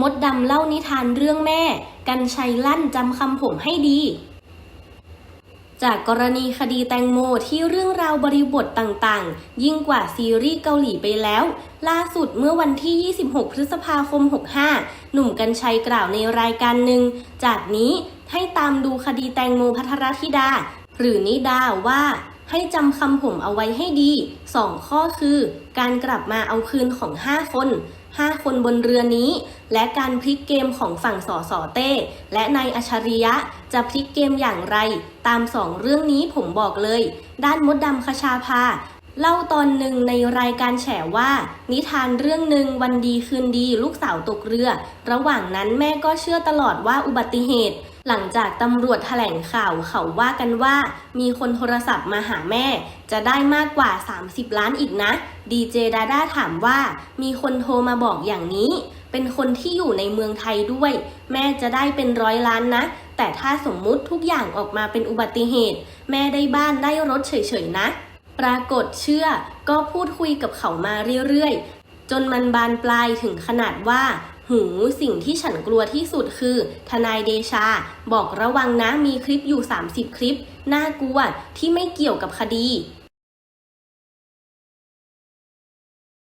มดดำเล่านิทานเรื่องแม่ กันชัยลั่นจำคำผมให้ดี จากกรณีคดีแตงโมที่เรื่องราวบริบทต่างๆ ยิ่งกว่าซีรีส์เกาหลีไปแล้ว ล่าสุดเมื่อวันที่ 26 พฤษภาคม 65 หนุ่มกัญชัยกล่าวในรายการหนึ่ง จากนี้ให้ตามดูคดีแตงโมพัทรธิดา หรือนิดาว่า ให้จำคำผมเอาไว้ให้ดี 2 ข้อคือ การกลับมาเอาคืนของ 5 คน 5 คนบนเรือนี้ และการพลิกเกมของฝั่งสอสอเต้ และนายอัจฉริยะจะพลิกเกมอย่างไร ตามสองเรื่องนี้ผมบอกเลย ด้านมดดำคชาภาเล่าตอนหนึ่งในรายการแฉว่า นิทานเรื่องหนึ่งวันดีคืนดีลูกสาวตกเรือ ระหว่างนั้นแม่ก็เชื่อตลอดว่าอุบัติเหตุ หลังจากตำรวจแถลงข่าวเขาว่ากันว่า มีคนโทรศัพท์มาหาแม่ จะได้มากกว่า 30 ล้านอีกนะ ดีเจดาด้าถามว่า มีคนโทรมาบอกอย่างนี้ เป็นคนที่อยู่ในเมืองไทยด้วย แม่จะได้เป็นร้อยล้านนะ แต่ถ้าสมมุติทุกอย่างออกมาเป็นอุบัติเหตุ แม่ได้บ้านได้รถเฉยๆนะ ปรากฏเชื่อ ก็พูดคุยกับเขามาเรื่อยๆจนมันบานปลายถึงขนาดว่า หูสิ่งที่ฉันกลัวที่สุดคือ ทนายเดชา บอกระวังนะมีคลิปอยู่ 30 คลิป น่ากลัวที่ไม่เกี่ยวกับคดี